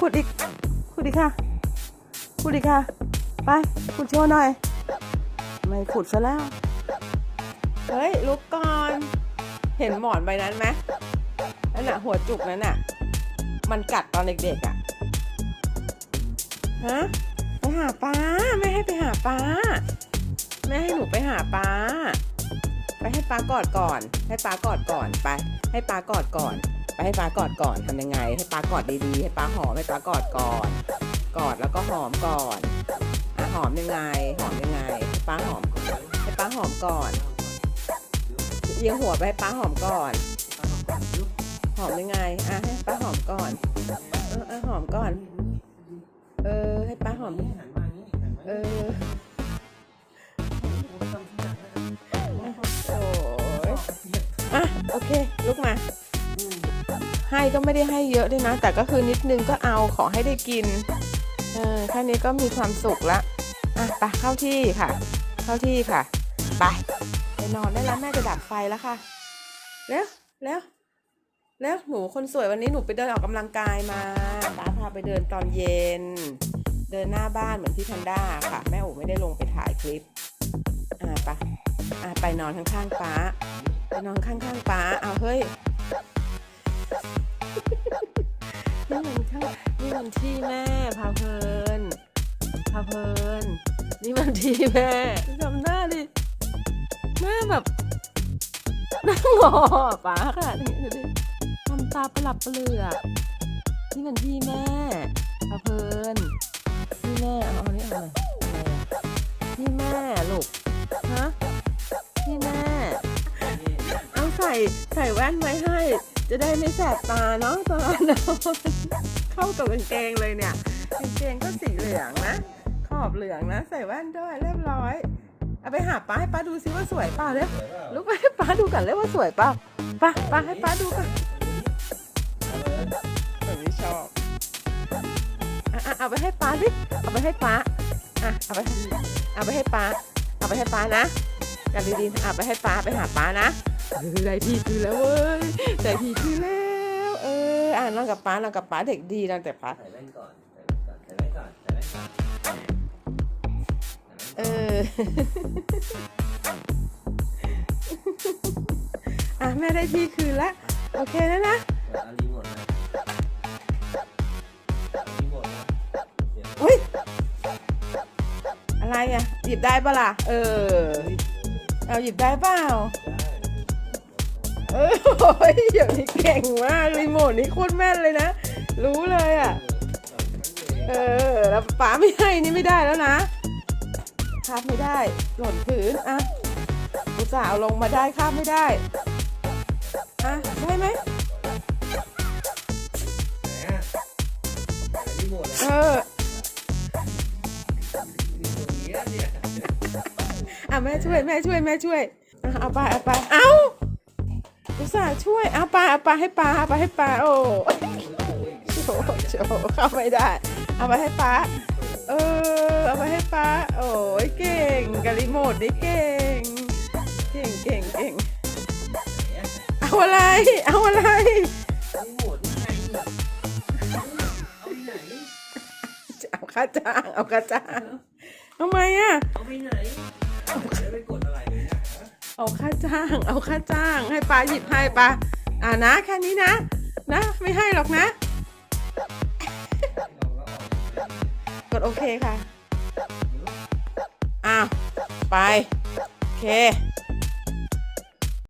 ขุดอีกขุดอีกค่ะขุดอีกค่ะ ไปขุดโชว์หน่อย ไม่ขุดซะแล้ว เฮ้ยลุกก่อน เห็นหมอนใบนั้นไหมนั่นน่ะหัวจุกนั้นน่ะ มันกัดตอนเด็กๆอะ ฮะ ไปหาป้าไม่ให้ไปหาป้าไม่ให้หนูไปหาป้า ไปให้ป้ากอดก่อน ให้ป้ากอดก่อนไป ให้ป้ากอดก่อน ไปให้ป้ากอดก่อนทำยังไง ให้ป้ากอดดีๆ ให้ป้าหอมให้ป้ากอดก่อน กอดแล้วก็หอมก่อนอหอมยังไง หอมยังไงให้ป้าหอมก่อนให้ป้าหอมก่อนเอียงหัวไปให้ป้าหอมก่อน หอมยังไงอะให้ป้าหอมก่อน เอออหอมก่อน เออ ให้ป้าหอมเออโอ้ยอะโอเคลุกมา ให้ก็ไม่ได้ให้เยอะด้วยนะ แต่ก็คือนิดนึงก็เอาขอให้ได้กินเออแค่นี้ก็มีความสุขละอะไปเข้าที่ค่ะ เข้าที่ค่ะไปไปนอนได้แล้วแม่จะดับไฟแล้วค่ะเร็วเร็วเร็วหนูคนสวยวันนี้หนูไปเดินออกกำลังกายมาป้าพาไปเดินตอนเย็น เดินหน้าบ้านเหมือนพี่แพนด้าค่ะ แม่อูไม่ได้ลงไปถ่ายคลิปอ่าไปอ่าไปนอนข้างๆป้าไปนอนข้างๆป้าเอาเฮ้ย นี่มันข้างนี่มันที่แม่พาเพลินพาเพลิน นี่มันที่แม่จำหน้าดิแม่แบบนั่งงอป้าขนาดนี้ดูดิทำตาประหลับเหลือกนี่มันที่แม่พาเพลินที่แม่เอาอานี่เอาหน่อยอะไรอะที่แม่ลูกฮะที่แม่ เอาใส่ใส่แว่นไว้ให้ จะได้ไม่แสบตาเนาะตอนนอนเข้ากับกางเกงเลยเนี่ยกางเกงก็สีเหลืองนะ ขอบเหลืองนะ ใส่แว่นด้วยเรียบร้อย เอาไปหาป้าให้ป้าดูซิว่าสวยเปล่าเร็วลุกไปให้ป้าดูกันเลยว่าสวยเปล่าป้าป้าให้ป้าดูกันแบบนี้ชอบอะอะเอาไปให้ป้าสิเอาไปให้ป้าอะเอาไปเอาไปให้ป้าเอาไปให้ป้านะกันดีๆเอาไปให้ป้าไปหาป้านะ ได้ทีคือแล้วเว้ยได้ทีคือแล้ว เออ อะนอนกับป้านอนกับป้าเด็กดีนอนแต่ป้าใส่แว่นก่อนใส่แว่นก่อนใส่แว่นก่อนใส่แว่นก่อนเอออะแม่ได้ที่คืนละโอเคแล้วนะเดี๋ยวเอารีโมทมารีโมทมาเดี๋ยวอุ้ยอะไรอะหยิบได้ปะล่ะเออ เอาหยิบได้เปล่า เออโอ้ยเดี๋ยวนี้เก่งมากรีโมทนี่โคตรแม่นเลยนะ รู้เลยอะ เออ แล้วป๋าไม่ให้นี่ไม่ได้แล้วนะคาบไม่ได้ หล่นพื้นอะอุตส่าห์เอาลงมาได้คาบไม่ได้ อะ ได้ไหมรีโมทเออะอรีโมทนี้อะเนี่ยอะแม่ช่วยแม่ช่วยแม่ช่วยอะเอาไปเอาไป เอา อุตส่าห์ช่วยเอาไปเอาไปให้ปลาเอาไปให้ปลาโอ้โชว์โชว์เข้าไม่ได้ เอาไปให้ปลาเออเอาไปให้ปลาโอ้ยเก่งกับรีโมทนี่เก่ง เก่งเก่งเก่งเอาอะไร เอาอะไรเอาค่าจ้างเอาค่าจ้างทำไมอะเอาไปไหนจะไปกด เอาค่าจ้าง เอาค่าจ้าง ให้ปลาหยิบให้ปลาอ่านะแค่นี้นะ นะ ไม่ให้หรอกนะ กดโอเคค่ะ อ้าว ไป โอเค